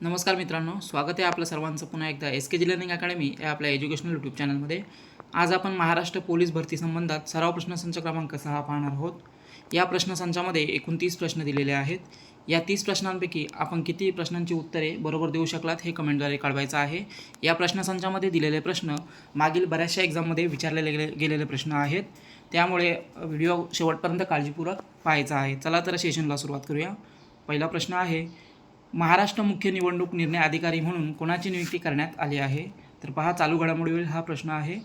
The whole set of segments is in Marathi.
नमस्कार मित्रांनो स्वागत आहे आपलं सर्वांचं पुन्हा एकदा S K G learning academy या आपल्या एज्युकेशनल यूट्यूब चॅनलमध्ये आज आपण महाराष्ट्र पोलीस भरती संबंधात सराव प्रश्नसंच क्रमांक सहा पाहणार आहोत. या प्रश्नसंचामध्ये एकूण तीस प्रश्न दिलेले आहेत. या तीस प्रश्नांपैकी आपण किती प्रश्नांची उत्तरे बरोबर देऊ शकलात हे कमेंटद्वारे कळवायचं आहे. या प्रश्नसंचामध्ये दिलेले प्रश्न मागील बऱ्याचशा एक्झाममध्ये विचारले गेले गेलेले प्रश्न आहेत. त्यामुळे व्हिडिओ शेवटपर्यंत काळजीपूर्वक पाहायचा आहे. चला तर सेशनला सुरुवात करूया. पहिला प्रश्न आहे महाराष्ट्र मुख्य निवडणूक निर्णय अधिकारी म्हणून कोणाची नियुक्ती करण्यात आली आहे? तर पहा चालू घडामोडीवरील हा प्रश्न आहे.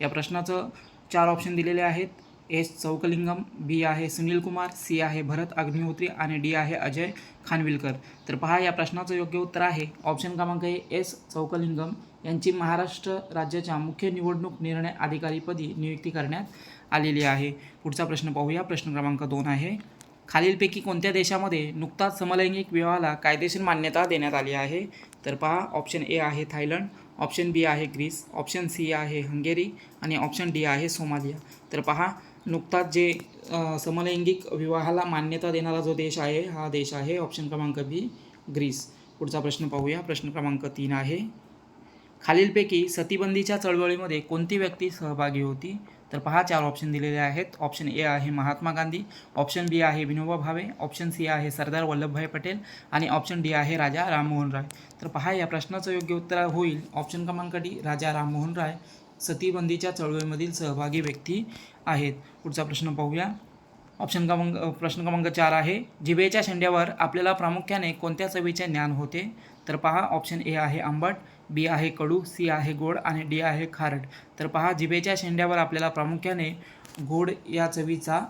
या प्रश्नाचं चार ऑप्शन दिलेले आहेत. एस चौकलिंगम बी आहे सुनील कुमार सी आहे भरत अग्निहोत्री आणि डी आहे अजय खानविलकर. तर पहा या प्रश्नाचं योग्य उत्तर आहे. ऑप्शन क्रमांक ए एस चौकलिंगम यांची महाराष्ट्र राज्याच्या मुख्य निवडणूक निर्णय अधिकारीपदी नियुक्ती करण्यात आलेली आहे. पुढचा प्रश्न पाहूया. प्रश्न क्रमांक दोन आहे. खालीलपैकी कोणत्या देशामध्ये नुकताच समलैंगिक विवाहाला कायदेशीर मान्यता देण्यात आली आहे? तर पहा ऑप्शन ए आहे थायलंड ऑप्शन बी आहे ग्रीस ऑप्शन सी आहे हंगेरी आणि ऑप्शन डी आहे सोमालिया. तर पहा नुकताच जे समलैंगिक विवाहाला मान्यता देणारा जो देश आहे हा देश आहे ऑप्शन क्रमांक बी ग्रीस. पुढचा प्रश्न पाहूया. प्रश्न क्रमांक तीन आहे. खालीलपैकी सतीबंदीच्या चळवळीमध्ये कोणती व्यक्ती सहभागी होती? तर पहा चार ऑप्शन दिलेले आहेत. ऑप्शन ए आहे महात्मा गांधी ऑप्शन बी आहे विनोबा भावे ऑप्शन सी आहे सरदार वल्लभभाई पटेल आणि ऑप्शन डी आहे राजा राममोहन राय. तर पहा या प्रश्नाचं योग्य उत्तर होईल. ऑप्शन क्रमांक डी राजा राममोहन राय सतीबंदीच्या चळवळीमधील सहभागी व्यक्ती आहेत. पुढचा प्रश्न पाहूया. ऑप्शन क्रमांक प्रश्न क्रमांक चार आहे जिभेच्या शेंड्यावर आपल्याला प्रामुख्याने कोणत्या चवीचे ज्ञान होते? तर पहा ऑप्शन ए आहे आंबट बी आहे कडू सी आहे गोड आणि डी आहे खारट. तर पहा जिभेच्या शेंड्यावर आपल्याला प्रामुख्याने गोड या चवीचा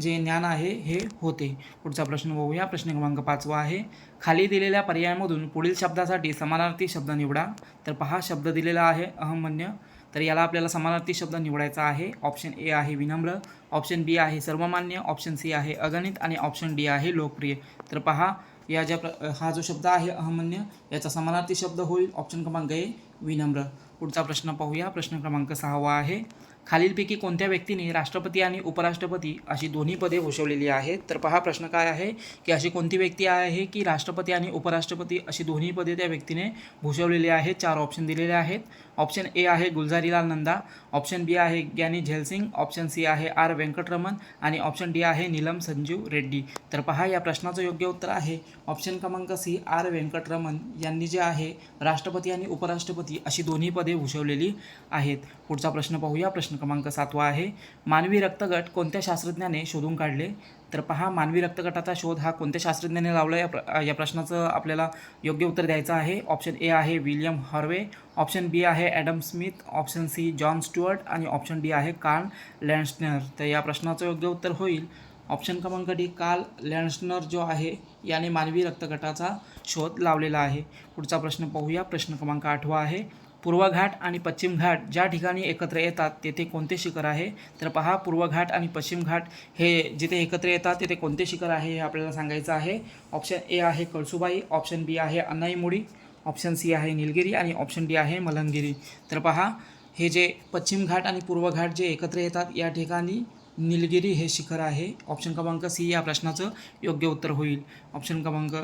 जे ज्ञान आहे हे होते. पुढचा प्रश्न बघूया. प्रश्न क्रमांक पाचवा आहे. खाली दिलेल्या पर्यायामधून पुढील शब्दासाठी समानार्थी शब्द निवडा. तर पहा शब्द दिलेला आहे अहमन्य तर याला आपल्याला समानार्थी शब्द निवडायचा आहे. ऑप्शन ए आहे विनम्र. ऑप्शन बी आहे सर्वमान्य. ऑप्शन सी आहे अगणित. आणि ऑप्शन डी आहे लोकप्रिय. तर पहा या ज्या प्र हा जो शब्द आहे अहमन्य याचा समानार्थी शब्द होईल. ऑप्शन क्रमांक ए विनम्र. पुढचा प्रश्न पाहूया. प्रश्न क्रमांक सहावा आहे. खालीलपैकी कोणत्या व्यक्तीने राष्ट्रपती आणि उपराष्ट्रपती अशी दोन्ही पदे भूषवलेली आहेत? तर पहा प्रश्न काय आहे? की अशी कोणती व्यक्ती आहे की राष्ट्रपती आणि उपराष्ट्रपती अशी दोन्ही पदे त्या व्यक्तीने भूषवलेली आहेत? चार ऑप्शन दिलेले आहेत. ऑप्शन ए आहे गुलजारीलाल नंदा. ऑप्शन बी आहे ज्ञानी झेलसिंग. ऑप्शन सी आहे आर व्यंकटरमन. आणि ऑप्शन डी आहे नीलम संजीव रेड्डी. तर पहा या प्रश्नाचं योग्य उत्तर आहे. ऑप्शन क्रमांक सी आर व्यंकटरमन यांनी जे आहे राष्ट्रपती आणि उपराष्ट्रपती अशी दोन्ही पदे भूषवलेली आहेत. पुढचा प्रश्न पाहूया. प्रश्न क्रमांक सातवा आहे. मानवी रक्तगट कोणत्या शास्त्रज्ञाने शोधून काढले? तर पहा मानवी रक्तगटाचा शोध हा कोणत्या शास्त्रज्ञाने लावला? या प्र या प्रश्नाचं आपल्याला योग्य उत्तर द्यायचं आहे. ऑप्शन ए आहे विलियम हॉर्वे ऑप्शन बी आहे Adam Smith option C John Stuart आणि ऑप्शन डी आहे कार्ल लँडस्नर. तर या प्रश्नाचं योग्य उत्तर होईल. ऑप्शन क्रमांक डी कार्ल लँडस्नर जो आहे याने मानवी रक्तगटाचा शोध लावलेला आहे. पुढचा प्रश्न पाहूया. प्रश्न क्रमांक आठवा आहे. पूर्व घाट आणि पश्चिम घाट ज्या ठिकाणी एकत्र येतात तेथे कोणते शिखर आहे? तर पहा पूर्व घाट आणि पश्चिम घाट हे जिथे एकत्र येतात तेथे कोणते शिखर आहे हे आपल्याला सांगायचं आहे. ऑप्शन ए आहे कळसुबाई ऑप्शन बी आहे अन्नाईमुडी ऑप्शन सी आहे निलगिरी आणि ऑप्शन डी आहे मलंगिरी तर पहा हे जे पश्चिम घाट आणि पूर्व घाट जे एकत्र येतात या ठिकाणी निलगिरी हे शिखर आहे. ऑप्शन क्रमांक सी या प्रश्नाचं योग्य उत्तर होईल. ऑप्शन क्रमांक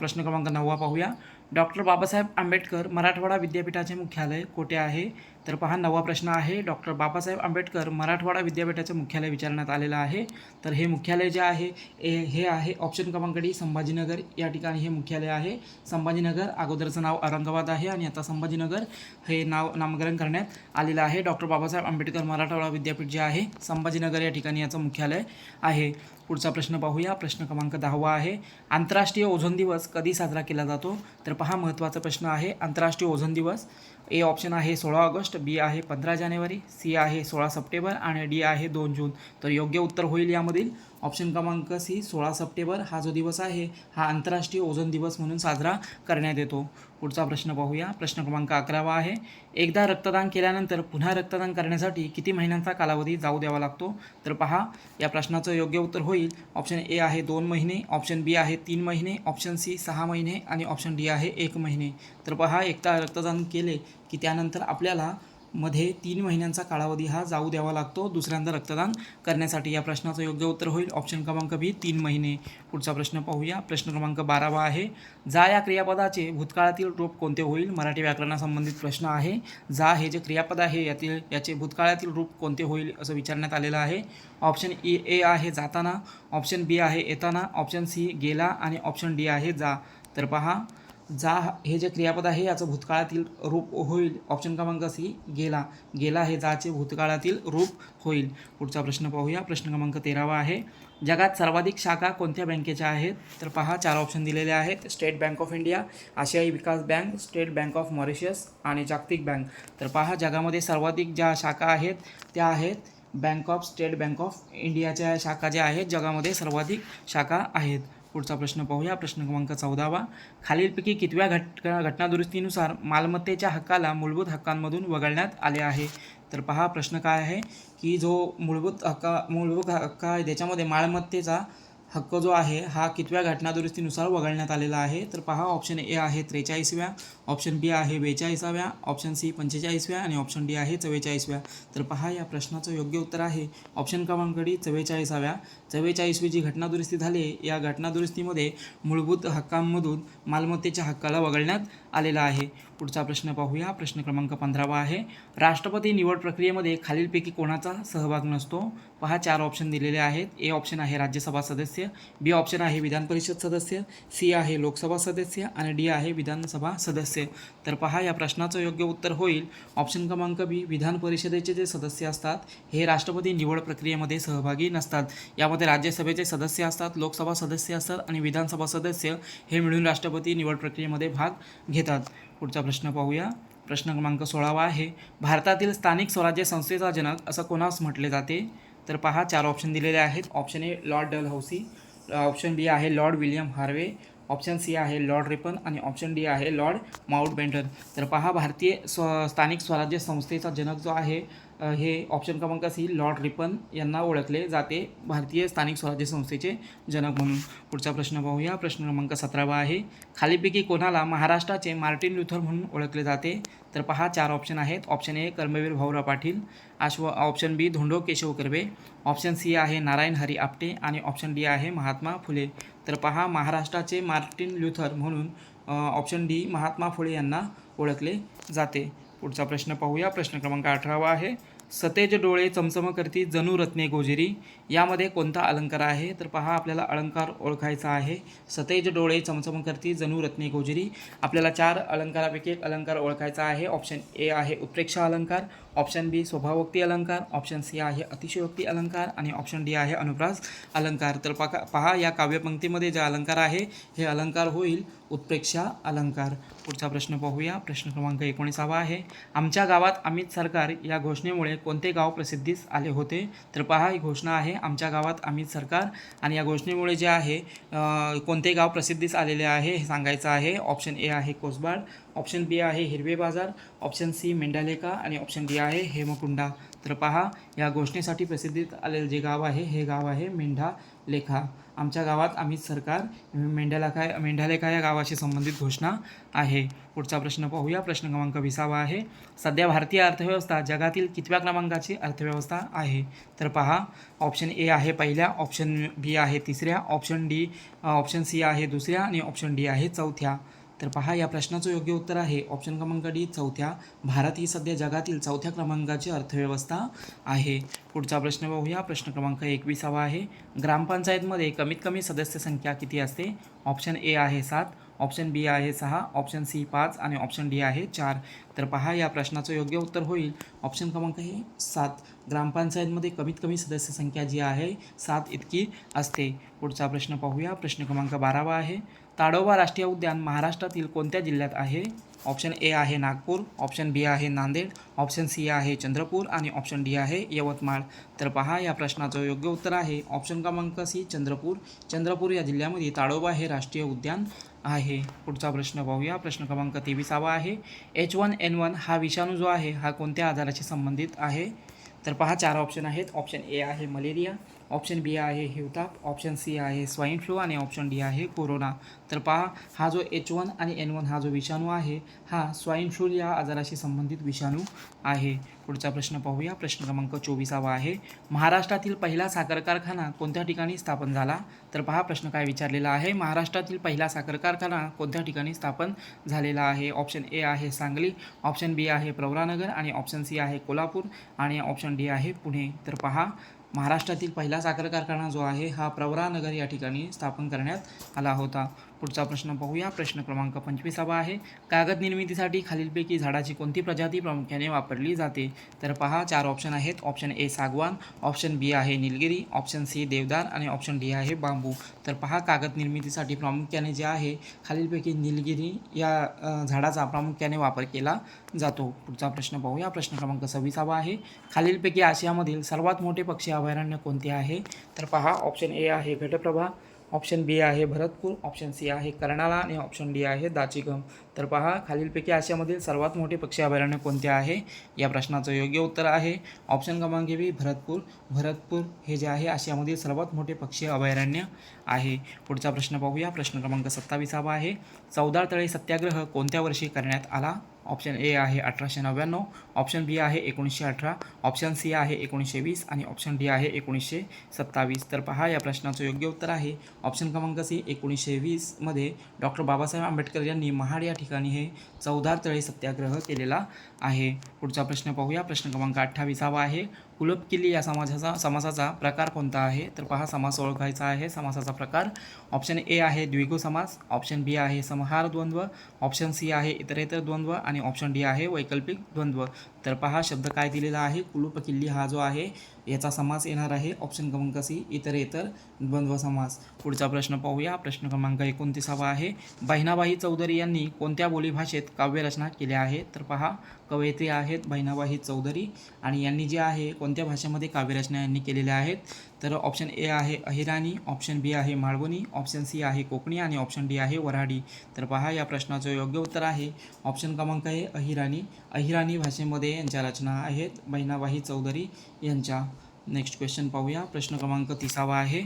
प्रश्न क्रमांक नववा पाहूया. डॉक्टर बाबासाहेब आंबेडकर मराठवाडा विद्यापीठाचे मुख्यालय कोठे आहे? तर पहा नवा प्रश्न आहे. डॉक्टर बाबासाहेब आंबेडकर मराठवाडा विद्यापीठाचे मुख्यालय विचारण्यात आलेलं आहे. तर हे मुख्यालय जे आहे ए हे आहे ऑप्शन क्रमांक डी संभाजीनगर. या ठिकाणी हे मुख्यालय आहे. संभाजीनगर अगोदरचं नाव औरंगाबाद आहे आणि आता संभाजीनगर हे नाव नामकरण करण्यात आलेलं आहे. डॉक्टर बाबासाहेब आंबेडकर मराठवाडा विद्यापीठ जे आहे संभाजीनगर या ठिकाणी याचं मुख्यालय आहे. पुढचा प्रश्न पाहूया. प्रश्न क्रमांक दहावा आहे. आंतरराष्ट्रीय ओझोन दिवस कधी साजरा केला जातो? तर पहा महत्त्वाचा प्रश्न आहे. आंतरराष्ट्रीय ओझोन दिवस ए ऑप्शन आहे सोळा ऑगस्ट बी आहे पंधरा जानेवारी सी आहे सोळा सप्टेंबर आणि डी आहे दोन जून. तर योग्य उत्तर होईल यामधील. ऑप्शन क्रमांक सी सोळा सप्टेंबर हा जो दिवस आहे हा आंतरराष्ट्रीय ओझोन दिवस म्हणून साजरा करण्यात येतो. पुढचा प्रश्न पाहूया. प्रश्न क्रमांक अकरावा आहे. एकदा रक्तदान केल्यानंतर पुन्हा रक्तदान करण्यासाठी किती महिन्यांचा कालावधी जाऊ द्यावा लागतो? तर पहा या प्रश्नाचं योग्य उत्तर होईल. ऑप्शन ए आहे दोन महिने ऑप्शन बी आहे तीन महिने ऑप्शन सी सहा महिने आणि ऑप्शन डी आहे एक महिने. तर पहा एकदा रक्तदान केले की त्यानंतर आपल्याला मध्ये तीन महिन्यांचा कालावधी हा जाऊ द्यावा लागतो. दुसऱ्यांदा रक्तदान करण्यासाठी या प्रश्नाचं योग्य उत्तर होईल. ऑप्शन क्रमांक बी तीन महिने. पुढचा प्रश्न पाहूया. प्रश्न क्रमांक बारावा आहे. जा या क्रियापदाचे भूतकाळातील रूप कोणते होईल? मराठी व्याकरणासंबंधित प्रश्न आहे. जा हे जे क्रियापद आहे यातील याचे भूतकाळातील रूप कोणते होईल असं विचारण्यात आलेलं आहे. ऑप्शन ई ए आहे जाताना. ऑप्शन बी आहे येताना. ऑप्शन सी गेला. आणि ऑप्शन डी आहे जा. तर पहा. जा हे जे क्रियापद आहे याचं भूतकाळातील रूप होईल. ऑप्शन क्रमांक सी गेला. गेला हे जाचे भूतकाळातील रूप होईल. पुढचा प्रश्न पाहूया. प्रश्न क्रमांक तेरावा आहे. जगात सर्वाधिक शाखा कोणत्या बँकेच्या आहेत? तर पहा चार ऑप्शन दिलेले आहेत. स्टेट बँक ऑफ इंडिया आशियाई विकास bank state bank of Mauritius आणि जागतिक बँक. तर पहा जगामध्ये सर्वाधिक ज्या शाखा आहेत त्या आहेत bank of state bank of इंडियाच्या शाखा ज्या आहेत जगामध्ये सर्वाधिक शाखा आहेत. पुढचा प्रश्न पाहूया. प्रश्न क्रमांक चौदावा. खालीलपैकी कितव्या घट घटनादुरुस्तीनुसार मालमत्तेच्या हक्काला मूलभूत हक्कांमधून वगळण्यात आले आहे? तर पहा प्रश्न काय आहे? की जो मूलभूत हक्का मूलभूत हक्क आहे त्याच्यामध्ये मालमत्तेचा हक्क जो आहे हा कितव्या घटनादुरुस्तीनुसार वगळण्यात आलेला आहे? तर पहा ऑप्शन ए आहे त्रेचाळीसव्या ऑप्शन बी आहे बेचाळीसाव्या ऑप्शन सी पंचेचाळीसव्या आणि ऑप्शन डी आहे चव्वेचाळीसव्या. तर पहा या प्रश्नाचं योग्य उत्तर आहे. ऑप्शन क्रमांक डी चव्वेचाळीसाव्या. चव्वेचाळीसवी जी घटनादुरुस्ती झाली या घटनादुरुस्तीमध्ये मूलभूत हक्कांमधून मालमत्तेच्या हक्काला वगळण्यात आलेला आहे. पुढचा प्रश्न पाहूया. प्रश्न क्रमांक पंधरावा आहे. राष्ट्रपती निवड प्रक्रियेमध्ये खालीलपैकी कोणाचा सहभाग नसतो? पहा चार ऑप्शन दिलेले आहेत. ए ऑप्शन आहे राज्यसभा सदस्य बी ऑप्शन आहे विधान परिषद सदस्य सी आहे लोकसभा सदस्य आणि डी आहे विधानसभा सदस्य. तर पहा या प्रश्नाचं योग्य उत्तर होईल. ऑप्शन क्रमांक बी विधान परिषदेचे जे सदस्य असतात हे राष्ट्रपती निवड प्रक्रियेमध्ये सहभागी नसतात. यामध्ये राज्यसभेचे सदस्य असतात लोकसभा सदस्य असतात आणि विधानसभा सदस्य हे मिळून राष्ट्रपती निवड प्रक्रियेमध्ये भाग घेतात. पुढचा प्रश्न पाहूया. प्रश्न क्रमांक सोळावा आहे. भारतातील स्थानिक स्वराज्य संस्थेचा जनक असं कोणास म्हटले जाते? तर पहा चार ऑप्शन दिलेले आहेत. Option A lord Dalhousie option B आहे lord William Harvey option C आहे लॉर्ड रिपन आणि ऑप्शन डी आहे लॉर्ड माउंट बेंटन तर पहा भारतीय स्व स्थानिक स्वराज्य संस्थेचा जनक जो आहे हे ऑप्शन क्रमांक सी लॉर्ड रिपन यांना ओळखले जाते भारतीय स्थानिक स्वराज्य संस्थेचे जनक म्हणून. पुढचा प्रश्न पाहूया. प्रश्न क्रमांक सतरावा आहे. खालीपैकी कोणाला महाराष्ट्राचे मार्टिन लुथर म्हणून ओळखले जाते? तर पहा चार ऑप्शन आहेत. Option A Karmaveer Bhaurao Patil. आश्व option B Dhondo Keshav Karve. Option C आहे नारायण हरी आपटे आणि ऑप्शन डी आहे महात्मा फुले. तर पहा महाराष्ट्राचे मार्टिन लुथर म्हणून ऑप्शन डी महात्मा फुले यांना ओळखले जाते. पुढचा प्रश्न पाहूया. प्रश्न क्रमांक अठरावा आहे. सतेज डोळे चमचम करती जणू रत्ने गोजिरी यामध्ये कोणता अलंकार आहे? तर पहा आपल्याला अलंकार ओळखायचा आहे. सतेज डोळे चमचम करती जणू रत्ने गोजिरी. आपल्याला चार अलंकारापैकी एक अलंकार ओळखायचा आहे. ऑप्शन ए आहे उत्प्रेक्षा अलंकार ऑप्शन बी स्वभावोक्ती अलंकार ऑप्शन सी आहे अतिशयोक्ती अलंकार आणि ऑप्शन डी आहे अनुप्रास अलंकार. तर पका पहा या काव्यपंक्तीमध्ये जे अलंकार आहे हे अलंकार होईल उत्प्रेक्षा अलंकार. पुढचा प्रश्न पाहूया. प्रश्न क्रमांक एकोणीसावा आहे. आमच्या गावात अमित सरकार या घोषणेमुळे कोणते गाव प्रसिद्धीस आले होते? तर पहा ही घोषणा आहे आमच्या गावात आम्ही सरकार आणि या घोषणेमुळे जे आहे कोणते गाव प्रसिद्धीस आलेले आहे हे सांगायचं आहे. ऑप्शन ए आहे कोसबाड ऑप्शन बी आहे हिरवे बाजार ऑप्शन सी मेंढालेखा आणि ऑप्शन डी आहे हेमकुंडा. तर पहा या घोषणेसाठी प्रसिद्धीत आलेलं जे गाव आहे हे गाव आहे मेंढा लेखा आमच्या गावात आम्ही सरकार मेंढ्याला काय मेंढालेखा या गावाशी संबंधित घोषणा आहे? पुढचा प्रश्न पाहूया. प्रश्न क्रमांक विसावा आहे. सध्या भारतीय अर्थव्यवस्था जगातील कितव्या क्रमांकाची अर्थव्यवस्था आहे? तर पहा. ऑप्शन ए आहे पहिल्या ऑप्शन बी आहे तिसऱ्या ऑप्शन डी ऑप्शन सी आहे दुसऱ्या आणि ऑप्शन डी आहे चौथ्या. तर पहा या प्रश्नाचं योग्य उत्तर आहे. ऑप्शन क्रमांक डी चौथ्या. भारत ही सध्या जगातील चौथ्या क्रमांकाची अर्थव्यवस्था आहे. पुढचा प्रश्न पाहूया प्रश्न क्रमांक एकविसावा आहे. ग्रामपंचायतमध्ये कमीत कमी सदस्य संख्या किती असते? ऑप्शन ए आहे सात. ऑप्शन बी आहे सहा ऑप्शन सी पाच आणि ऑप्शन डी आहे चार. तर पहा या प्रश्नाचं योग्य उत्तर होईल. ऑप्शन क्रमांक हे सात. ग्रामपंचायतमध्ये कमीत कमी सदस्य संख्या जी आहे सात इतकी असते. पुढचा प्रश्न पाहूया. प्रश्न क्रमांक बारावा आहे. ताडोबा राष्ट्रीय उद्यान महाराष्ट्रातील कोणत्या जिल्ह्यात आहे? ऑप्शन ए आहे नागपूर ऑप्शन बी आहे नांदेड ऑप्शन सी आहे चंद्रपूर आणि ऑप्शन डी आहे यवतमाळ. तर पहा या प्रश्नाचं योग्य उत्तर आहे. ऑप्शन क्रमांक सी चंद्रपूर. चंद्रपूर या जिल्ह्यामध्ये ताडोबा हे राष्ट्रीय उद्यान आहे. पुढचा प्रश्न पाहूया. प्रश्न क्रमांक तेविसावा आहे. एच वन एन वन हा विषाणू जो आहे हा कोणत्या आजाराशी संबंधित आहे? तर पहा चार ऑप्शन आहेत. ऑप्शन ए आहे मलेरिया. ऑप्शन बी आहे हिवताप ऑप्शन सी आहे स्वाईन फ्लू आणि ऑप्शन डी आहे कोरोना. तर पहा हा जो एच वन आणि एन वन हा जो विषाणू आहे हा स्वाईन फ्लू या आजाराशी संबंधित विषाणू आहे. पुढचा प्रश्न पाहूया. प्रश्न क्रमांक चोवीसावा आहे. महाराष्ट्रातील पहिला साखर कारखाना कोणत्या ठिकाणी स्थापन झाला? तर पहा प्रश्न काय विचारलेला आहे. महाराष्ट्रातील पहिला साखर कारखाना कोणत्या ठिकाणी स्थापन झालेला आहे? ऑप्शन ए आहे सांगली ऑप्शन बी आहे प्रवरानगर आणि ऑप्शन सी आहे कोल्हापूर आणि ऑप्शन डी आहे पुणे. तर पहा महाराष्ट्रातील पहिला साखर कारखाना जो आहे हा प्रवरानगर या ठिकाणी स्थापन करण्यात आला होता. पुढचा प्रश्न पाहूया. प्रश्न क्रमांक पंचवीसावा आहे. कागद निर्मितीसाठी खालीलपैकी झाडाची कोणती प्रजाती प्रामुख्याने वापरली जाते? तर पहा चार ऑप्शन आहेत. ऑप्शन ए सागवान. ऑप्शन बी आहे निलगिरी. ऑप्शन सी देवदार. आणि ऑप्शन डी आहे बांबू. तर पहा कागद निर्मितीसाठी प्रामुख्याने जे आहे खालीलपैकी निलगिरी या झाडाचा प्रामुख्याने वापर केला जातो. पुढचा प्रश्न पाहूया. प्रश्न क्रमांक सव्वीसावा आहे. खालीलपैकी आशियामधील सर्वात मोठे पक्षी अभयारण्य कोणते आहे? तर पहा ऑप्शन ए आहे घटप्रभा. ऑप्शन बी आहे भरतपूर ऑप्शन सी आहे कर्णाला आणि ऑप्शन डी आहे दाचिगम. तर पहा खालीलपैकी आशियामधील सर्वात मोठे पक्षी अभयारण्य कोणते आहे? या प्रश्नाचं योग्य उत्तर आहे ऑप्शन क्रमांक बी भरतपूर. भरतपूर हे जे आहे आशियामधील सर्वात मोठे पक्षी अभयारण्य आहे. पुढचा प्रश्न पाहूया. प्रश्न क्रमांक सत्तावीसावा आहे. चौदा तळे सत्याग्रह कोणत्या वर्षी करण्यात आला? ऑप्शन ए आहे अठराशे नव्याण्णव ऑप्शन बी आहे एकोणीसशे अठरा ऑप्शन सी आहे एकोणीसशे वीस आणि ऑप्शन डी आहे एकोणीसशे सत्तावीस. तर पहा या प्रश्नाचं योग्य उत्तर आहे. ऑप्शन क्रमांक सी एकोणीसशे वीसमध्ये डॉक्टर बाबासाहेब आंबेडकर यांनी महाड या ठिकाणी हे चौदार तळे सत्याग्रह केलेला आहे. पुढचा प्रश्न पाहूया. प्रश्न क्रमांक अठ्ठावीसावा आहे. कुलप किल्ली या समाजाचा समासाचा प्रकार कोणता आहे? तर पहा समास ओळखायचा आहे. समासाचा प्रकार ऑप्शन ए आहे द्विगु समास ऑप्शन बी आहे समहार द्वंद्व ऑप्शन सी आहे इतरेतर द्वंद्व आणि ऑप्शन डी आहे वैकल्पिक द्वंद्व. तर पहा शब्द काय दिलेला आहे? कुलूप किल्ली हा जो आहे याचा समास येणार आहे. ऑप्शन क्रमांक सी इतरेतर द्वंद्व समास. पुढचा प्रश्न पाहूया. प्रश्न क्रमांक एकोणतीसावा आहे. बहिणाबाई चौधरी यांनी कोणत्या बोलीभाषेत काव्यरचना केल्या आहे तर पहा कवयित्री आहेत बहिणाबाई चौधरी आणि यांनी जे आहे कोणत्या भाषेमध्ये काव्यरचना यांनी केलेल्या आहेत? तर ऑप्शन ए आहे अहिराणी ऑप्शन बी आहे माळवणी ऑप्शन सी आहे कोकणी आणि ऑप्शन डी आहे वऱ्हाडी. तर पहा या प्रश्नाचं योग्य उत्तर आहे. ऑप्शन क्रमांक आहे अहिराणी. अहिराणी भाषेमध्ये यांच्या रचना आहेत. बहिणाबाई चौधरी यांच्या नेक्स्ट क्वेश्चन पाहूया. प्रश्न क्रमांक तिसावा आहे.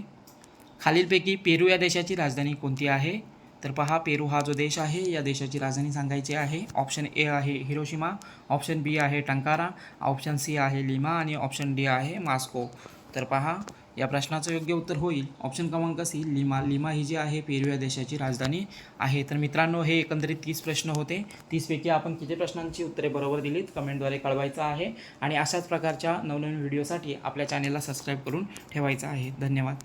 खालीलपैकी पेरू या देशाची राजधानी कोणती आहे? तर पहा पेरू हा जो देश आहे या देशाची राजधानी सांगायची आहे. ऑप्शन ए आहे हिरोशिमा ऑप्शन बी आहे टंकारा ऑप्शन सी आहे लिमा आणि ऑप्शन डी आहे मास्को. तर पहा या प्रश्नाचं योग्य उत्तर होईल. ऑप्शन क्रमांक सी लिमा लिमा ही जी आहे पेरू या देशाची राजधानी आहे. तर मित्रांनो हे एकंदरीत तीस प्रश्न होते. तीसपैकी आपण किती प्रश्नांची उत्तरे बरोबर दिलीत कमेंटद्वारे कळवायचं आहे. आणि अशाच प्रकारच्या नवनवीन व्हिडिओसाठी आपल्या चॅनेलला सबस्क्राईब करून ठेवायचं आहे. धन्यवाद.